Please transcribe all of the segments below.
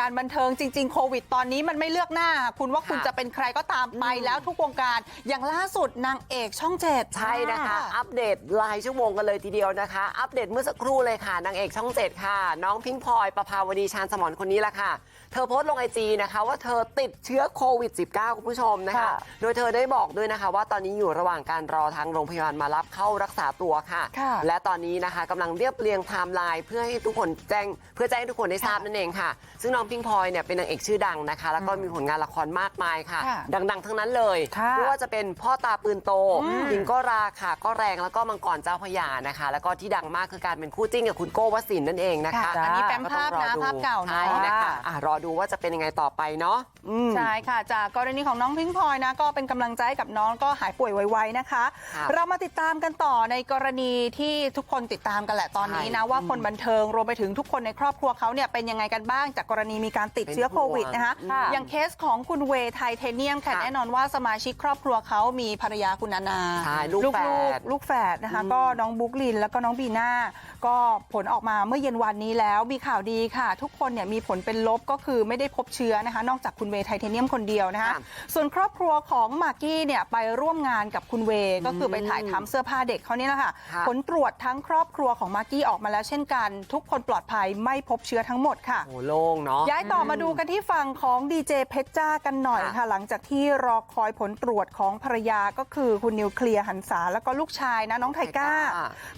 การบันเทิงจริงๆโควิดตอนนี้มันไม่เลือกหน้าคุณว่าคุณค่ะจะเป็นใครก็ตามไปแล้วทุกวงการอย่างล่าสุดนางเอกช่องเจ็ดใช่นะคะอัปเดตรายชั่วโมงกันเลยทีเดียวนะคะ อัปเดตเมื่อสักครู่เลยค่ะนางเอกช่องเจ็ดค่ะ น้องพิงพลอยประภาวดีชาญสมรคนนี้แหละค่ะ เธอโพสต์ลงไอจีนะคะว่าเธอติดเชื้อโควิด -19 คุณผู้ชมนะคะค่ะโดยเธอได้บอกด้วยนะคะ ว่าตอนนี้อยู่ระหว่างการรอทางโรงพยาบาลมารับเข้ารักษาตัวค่ะค่ะและตอนนี้นะคะกำลังเรียบเรียงไทม์ไลน์เพื่อให้ทุกคนแจ้งเพื่อแจ้งให้ทุกคนได้ทราบนั่นเองค่ะ ซึ่งน้องพิงพลอยเนี่ยเป็นนางเอกชื่อดังนะคะ แล้วก็มีผลงานละครมากมายค่ะค่ะดัง ๆ ทั้งนั้นเลยค่ะไม่ว่าจะเป็นพ่อตาปืนโตหญิงก็ราค่ะ ก็แรงแล้วก็มังกรเจ้าพระยานะคะ แล้วก็ที่ดังมากคือการเป็นคู่จิ้นกับคุณโก้วสินทร์นั่นเองนะคะค่ะอันนี้แฟ้มภาพนะก็ต้องรอดูภาพเก่าเนอะใช่นะคะอะรอดูว่าจะเป็นยังไงต่อไปเนาะอืมใช่ค่ะ จากกรณีของน้องพิงพลอยนะก็เป็นกำลังใจให้กับน้องก็หายป่วยไวๆนะคะครับเรามาติดตามกันต่อในกรณีที่ทุกคนติดตามกันแหละตอนนี้นะว่าคนบันเทิงรวมไปถึงทุกคนในครอบครัวเขาเนี่ยเป็นยังไงกันบ้างจากกรณีมีการติดเชื้อโควิดนะคะค่ะอย่างเคสของคุณเวย์ไทเทเนียมค่ะค่ะแน่นอนว่าสมาชิกครอบครัวเขามีภรรยาคุณนานาใช่ลูกแฝดลูกแฝดนะคะก็น้องบุ๊กลินแล้วก็น้องบีน่าก็ผลออกมาเมื่อเย็นวันนี้แล้วมีข่าวดีค่ะ ทุกคนเนี่ยมีผลเป็นลบก็คือไม่ได้พบเชื้อนะคะ นอกจากคุณเวย์ไทเทเนียมคนเดียวนะคะค่ะส่วนครอบครัวของมากกี้เนี่ยไปร่วมงานกับคุณเวย์ก็คือไปถ่ายทำเสื้อผ้าเด็กเขาเนี่ยแหละค่ะค่ะผลตรวจทั้งครอบครัวของมากกี้ออกมาแล้วเช่นกัน ทุกคนปลอดภัยไม่พบเชื้อทั้งหมดค่ะโอ้โล่งเนาะย้ายต่อมาดูกันที่ฝั่งของดีเจเพชรจ้ากันหน่อยค่ะค่ะหลังจากที่รอคอยผลตรวจของภรรยาก็คือคุณนิวเคลียร์หันษาแล้วก็ลูกชายนะน้องไทก้าไทก้า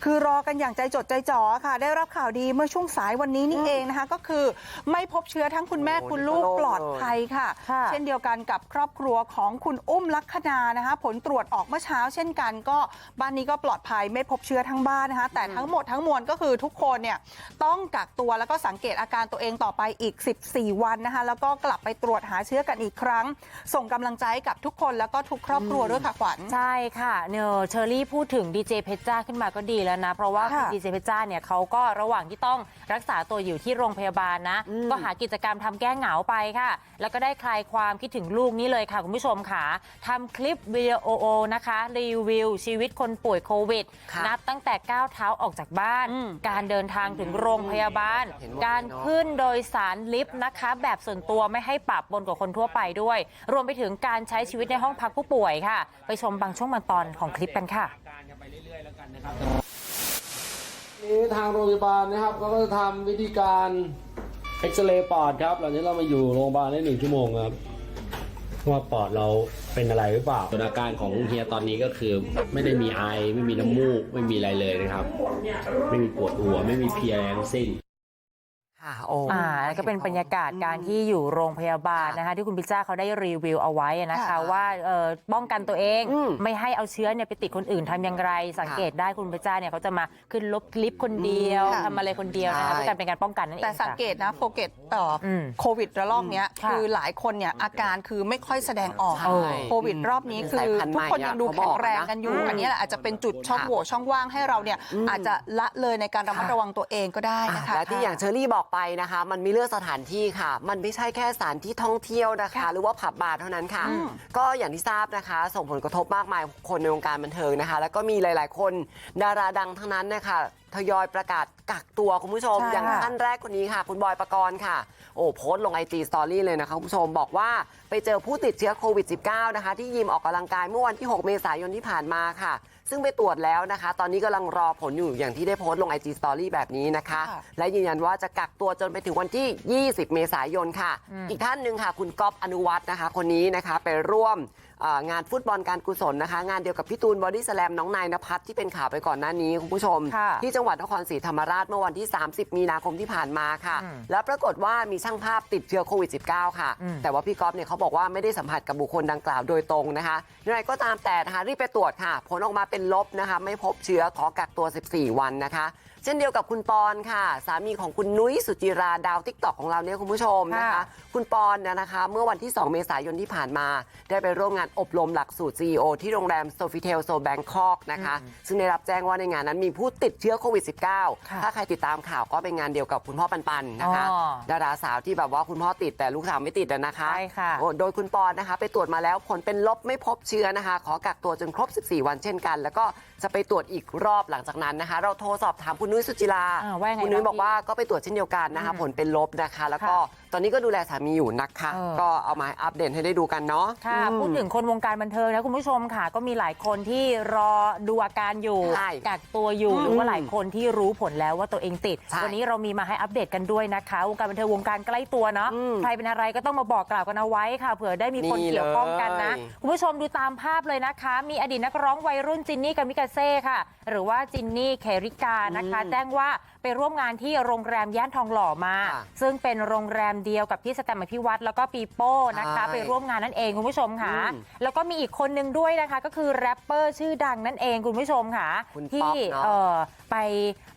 คือรอกันอย่างใจจดใจจ่อค่ะ ได้รับข่าวดีเมื่อช่วงสายวันนี้นี่เองนะคะ ก็คือไม่พบเชื้อทั้งคุณแม่โอ้คุณลูกนี่ก็โล่งปลอดภัยค่ะค่ะ เช่นเดียวกันกับครอบครัวของคุณอุ้มลักษณานะคะ ผลตรวจออกเมื่อเช้า เช่นกันก็บ้านนี้ก็ปลอดภัยไม่พบเชื้อทั้งบ้านนะคะ แต่ทั้งหมดทั้งมวลก็คือทุกคนเนี่ยต้องกักตัวแล้วก็สังเกตอาการตัวเองต่อไปอีก14 วันนะคะแล้วก็กลับไปตรวจหาเชื้อกันอีกครั้ง ส่งกำลังใจให้กับทุกคนแล้วก็ทุกครอบครัวด้วยค่ะขวัญใช่ค่ะเนอะเชอรี่พูดถึงดีเจเพชรจ้าขึ้นมาก็ดีแล้วนะ เพราะว่าค่ะดีเจเพชรจ้าเนี่ยเขาก็ระหว่างที่ต้องรักษาตัวอยู่ที่โรงพยาบาลนะอืมก็หากิจกรรมทำแก้เหงาไปค่ะ แล้วก็ได้คลายความคิดถึงลูกนี่เลยค่ะคุณผู้ชมค่ะทำคลิปวิดีโอนะคะรีวิว ชีวิตคนป่วยโควิดค่ะนับตั้งแต่ก้าวเท้าออกจากบ้านอืมการเดินทางถึงโรงพยาบาลเห็นหมดการเลยเนอะขึ้นโดยสารลิฟต์นะคะ แบบส่วนตัวไม่ให้ปรับบนกว่าคนทั่วไปด้วย รวมไปถึงการใช้ชีวิตในห้องพักผู้ป่วยค่ะ ไปชมบางช่วงบางตอนของคลิปกันค่ะ นี้ทางโรงพยาบาลนะครับก็จะทำวิธีการเอ็กซเรย์ปอดครับหลังจากเรามาอยู่โรงพยาบาลได้หนึ่งชั่วโมงครับว่าปอดเราเป็นอะไรหรือเปล่าส่วนอาการของเฮียตอนนี้ก็คือไม่ได้มีไอ ไม่มีน้ำมูก ไม่มีอะไรเลยนะครับ ไม่มีปวดหัว ไม่มีเพลียอะไรทั้งสิ้น ค่ะโอ้อ่าแล้วก็เป็นบรรยากาศการที่อยู่โรงพยาบาลนะคะที่คุณพิซซ่าเขาได้รีวิวเอาไว้นะคะค่ะว่าเอ่อป้องกันตัวเองอืมไม่ให้เอาเชื้อเนี่ยไปติดคนอื่นทำอย่างไร สังเกตได้คุณพิซซ่าเนี่ยเขาจะมาขึ้นลบคลิปคนเดียวค่ะ ทำอะไรคนเดียวนะคะใช่เพื่อการเป็นการป้องกันนั่นเองแต่สังเกค่ะตนะโฟเกตเอ่ออมโควิดระลอกเนี้ยค่ะคือหลายคนเนี่ยอาการคือไม่ค่อยแสดงออก ใช่โควิดรอบนี้คือสายพันธุ์ทุกคนใหม่อะยังดูเขาบแข็อกงแรงนะกันอยู่อืมอันนี้แหละอาจจะเป็นจุดช่องค่ะ โหว่ช่องว่างให้เราเนี่ยอาจจะละเลยในการระมัดระวังตัวเองก็ได้นะคะ และที่อย่างเชอรี่บอกไปนะคะ มันมีเรื่องสถานที่ค่ะ มันไม่ใช่แค่สถานที่ท่องเที่ยวนะคะค่ะหรือว่าผับบาร์เท่านั้นค่ะอืมก็อย่างที่ทราบนะคะ ส่งผลกระทบมากมายคนในวงการบันเทิงนะคะ แล้วก็มีหลาย ๆ คนดาราดังทั้งนั้นนะคะทยอยประกาศกักตัวคุณผู้ชมใช่อย่างท่านแรกคนนี้ค่ะ คุณบอยปกรณ์ค่ะ โอ้โพสต์ลงไอจีสตอรี่เลยนะคะคุณผู้ชมบอกว่าไปเจอผู้ติดเชื้อโควิด -19 นะคะ ที่ยิมออกกำลังกายเมื่อวันที่ 6 เมษายนที่ผ่านมาค่ะ ซึ่งไปตรวจแล้วนะคะ ตอนนี้กำลังรอผลอยู่อย่างที่ได้โพสต์ลงไอจีสตอรี่แบบนี้นะคะค่ะและยืนยันว่าจะกักตัวจนไปถึงวันที่ 20 เมษายนค่ะ อีกท่านหนึ่งค่ะ คุณก๊อฟอนุวัฒน์นะคะ คนนี้นะคะไปร่วมเอ่องานฟุตบอลการกุศลนะคะ งานเดียวกับพี่ตูนบอดี้สแลมน้องนายนภัสที่เป็นข่าวไปก่อนหน้านี้คุณผู้ชมค่ะที่จังหวัดนครศรีธรรมราชเมื่อวันที่ 30 มีนาคมที่ผ่านมาค่ะอืมแล้วปรากฏว่ามีช่างภาพติดเชื้อโควิด -19 ค่ะอืมแต่ว่าพี่ก๊อฟเนี่ยเขาบอกว่าไม่ได้สัมผัสกับบุคคลดังกล่าวโดยตรงนะคะยังไงก็ตามแต่นะคะรีบไปตรวจค่ะ ผลออกมาเป็นลบนะคะ ไม่พบเชื้อขอกักตัว 14 วันนะคะ เช่นเดียวกับคุณปอนค่ะ สามีของคุณนุ้ยสุจิราดาวทิกตอกของเราเนี่ยคุณผู้ชมนะคะค่ะคุณปอนเนี่ยนะคะ เมื่อวันที่ 2 เมษายนที่ผ่านมา ได้ไปร่วมงานอบรมหลักสูตร CEO ที่โรงแรมโซฟิเทลโซแบงคอกนะคะ ซึ่งได้รับแจ้งว่าในงานนั้นมีผู้ติดเชื้อโควิด -19 ถ้าใครติดตามข่าวก็เป็นงานเดียวกับคุณพ่อปันปันนะคะอ๋อดาราสาวที่แบบว่าคุณพ่อติดแต่ลูกสาวไม่ติดอะนะคะใช่ค่ะโอ้โดยคุณปอนนะคะไปตรวจมาแล้วผลเป็นลบไม่พบเชื้อนะคะ ขอกักตัวจนครบ 14 วันเช่นกัน แล้วก็จะไปตรวจอีกรอบหลังจากนั้นนะคะ เราโทรสอบถามคุณคุณนุ้ยสุจิราอ่าว่ายังไงคุณนุ้ยบ้างบอกว่าก็ไปตรวจเช่นเดียวกันนะคะ ผลเป็นลบนะคะ แล้วก็ค่ะตอนนี้ก็ดูแลสามีอยู่นะคะเออก็เอามาอัปเดตให้ได้ดูกันเนาะค่ะอืมพูดถึงคนวงการบันเทิงนะคุณผู้ชมค่ะ ก็มีหลายคนที่รอดูอาการอยู่ใช่กักตัวอยู่อืมหรือว่าหลายคนที่รู้ผลแล้วว่าตัวเองติดใช่วันนี้เรามีมาให้อัปเดตกันด้วยนะคะวงการบันเทิงวงการใกล้ตัวเนาะอืมใครเป็นอะไรก็ต้องมาบอกกล่าวกันเอาไว้ค่ะเผื่อได้มีคนนี่เกี่ยวข้องกันนะเลยคุณผู้ชมดูตามภาพเลยนะคะ มีอดีตนักร้องวัยรุ่นจินนี่กามิกาเซ่ค่ะ หรือว่าจินนี่เคริกานะคะ แจ้งว่าไปร่วมงานที่โรงแรมย่านทองหล่อมาค่ะซึ่งเป็นโรงแรมเดียวกับที่สแตมป์อภิวัตรแล้วก็ปีโป้นะคะใช่ไปร่วมงานนั่นเองคุณผู้ชมค่ะอืมแล้วก็มีอีกคนนึงด้วยนะคะ ก็คือแรปเปอร์ชื่อดังนั่นเองคุณผู้ชมค่ะคุณป๊ที่อปเนอะเอ่อไป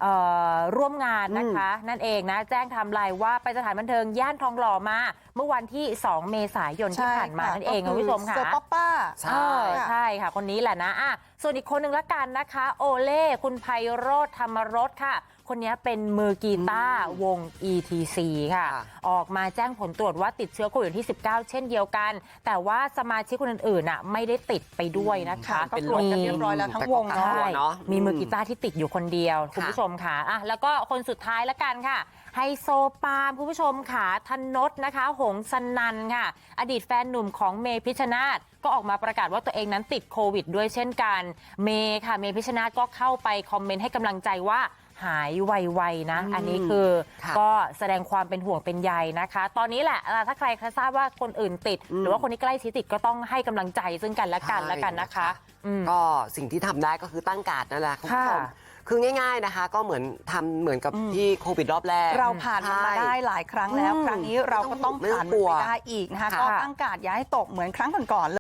เอ่อร่วมงานนะคะ นั่นเองนะ แจ้งไทม์ไลน์ว่าไปสถานบันเทิงย่านทองหล่อมา เมื่อวันที่ 2 เมษายนที่ผ่านมานั่นเองคุณผู้ชมค่ะ เซอร์ป๊อปป้า ใช่ เออใช่ค่ะ คนนี้แหละนะอะ ส่วนอีกคนหนึ่งละกันนะคะ โอเล่คุณไพโรธธรรมรสค่ะ คนนี้เป็นมือกีตาร์วง ETC ค่ะค่ะ ออกมาแจ้งผลตรวจว่าติดเชื้อโควิดที่ 19 เช่นเดียวกัน แต่ว่าสมาชิกคนอื่นๆน่ะไม่ได้ติดไปด้วยนะคะก็ตรวจกันเรียบร้อยแล้วทั้งวงแต่ก็เนาะกักตัวใช่เนาะมีมือกีตาร์ที่ติดอยู่คนเดียวคุณผู้ชมค่ะอะแล้วก็คนสุดท้ายละกันค่ะไฮโซปาล์มคุณผู้ชมค่ะธนดนะคะ หงสนันค่ะ อดีตแฟนหนุ่มของเมพิชชนาธก็ออกมาประกาศว่าตัวเองนั้นติดโควิดด้วยเช่นกันเมย์ค่ะเมพิชชนาธก็เข้าไปคอมเมนต์ให้กำลังใจว่าหายไวๆนะ อันนี้คือค่ะก็แสดงความเป็นห่วงเป็นใยนะคะ ตอนนี้แหละอะถ้าใครทราบว่าคนอื่นติด หรือว่าคนที่ใกล้ชิดติดก็ต้องให้กำลังใจซึ่งกันและกันใช่แล้วกันนะคะอืมก็สิ่งที่ทำได้ก็คือตั้งการ์ดนั่นแหละคุณผู้ชมค่ะคือง่าย ๆนะคะ ก็เหมือนทำเหมือนกับที่โควิดรอบแรก เราผ่านมันมาได้หลายครั้งแล้วอืมครั้งนี้เราก็ต้องไม่ต้องผ่านกลัมันวไปได้อีกนะคะค่ะก็ตั้งการดอย่าให้ตกเหมือนครั้งก่อนๆเลย